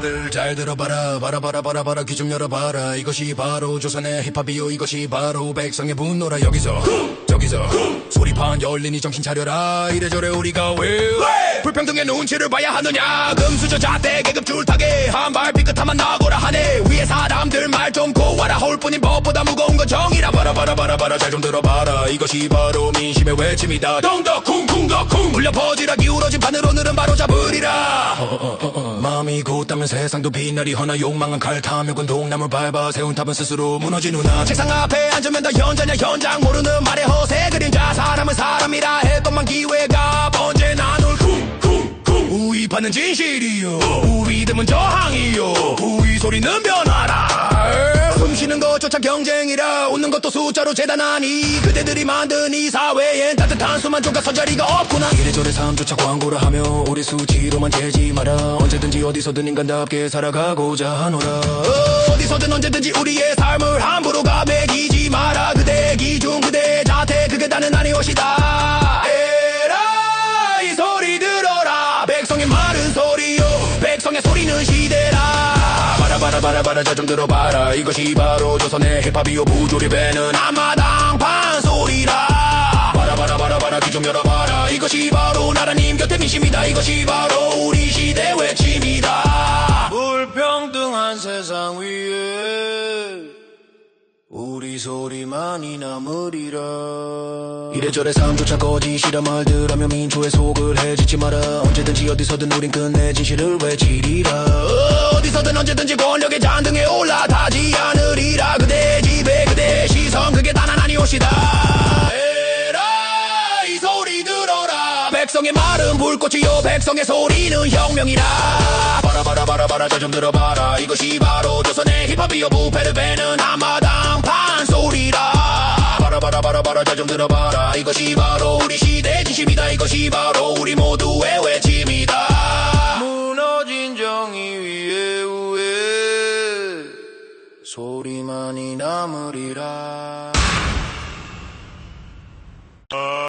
다들 잘 들어봐라. 봐라 봐라 봐라 봐라. 귀좀 열어봐라. 이것이 바로 조선의 힙합이요. 이것이 바로 백성의 분노라. 여기서 저기서 소리판 열리니 정신 차려라. 이래저래 우리가 왜 불평등의 눈치를 봐야 하느냐. 금수저 잣대 계급 줄타게 한발 삐끗하만 나고라 하네. 위에 사람들 말 좀 고와라. 허울뿐인 법보다 무거운 건정 봐라 봐라 봐라 봐라 잘 좀 들어봐라. 이것이 바로 민심의 외침이다. 덩더 쿵쿵더 쿵. 울려 퍼지라 기울어진 판을 오늘은 바로 잡으리라. 마음이 곧다면 세상도 빛나리 허나 욕망은 칼 타며 군동나물 밟아 세운 탑은 스스로 무너진 누나. 책상 앞에 앉으면 다 현장이야 현장 모르는 말에 허세. 그림자 사람은 사람이라 했건만 기회가 언제나 널 쿵쿵쿵. 우입하는 진실이요. 우리듬은 저항이요. 우위 소리는 변화라 것조차 경쟁이라 웃는 것도 숫자로 재단하니. 그대들이 만든 이 사회엔 따뜻한 수만 조각 서 자리가 없구나. 이래저래 삶조차 광고라 하며 우리 수치로만 재지 마라. 언제든지 어디서든 인간답게 살아가고자 하노라. 어, 어디서든 언제든지 우리의 삶을 함부로 가매기지 마라. 그대 기준 그대 자태 그게 다는 아니오시다. 에라 이 소리 들어라. 백성의 마른 소리요. 백성의 소리는 시대라 바라바라바라바라 잘좀 들어봐라. 이것이 바로 조선의 힙합이요. 부조리배는 앞마당 판 소리라. 바라바라 바라바라. 귀 좀 열어봐라. 이것이 바로 나라님 곁에 민심이다. 이것이 바로 우리 시대 외침이다. 불평등한 세상 위에 소리만이 남으리라. 이래저래 삶조차 거짓이라 말들 하며 민초의 속을 해지지 마라. 언제든지 어디서든 우린 끝내 진실을 외치리라. 어, 어디서든 언제든지 권력의 잔등에 올라타지 않으리라. 그대 지배 그대 시선 그게 단 하나니 오시다. 에라 이 소리 들어라. 백성의 말은 불꽃이요. 백성의 소리는 혁명이라. 바라바라바라바라 잘좀 들어봐라. 이것이 바로 조선의 힙합이요. 부패를 베는 한마당. 판소리라 봐라 자좀 들어봐라. 이것이 바로 우리 시대의 진심이다. 이것이 바로 우리 모두의 외침이다. 무너진 정의 위에 우에 소리만이 남으리라.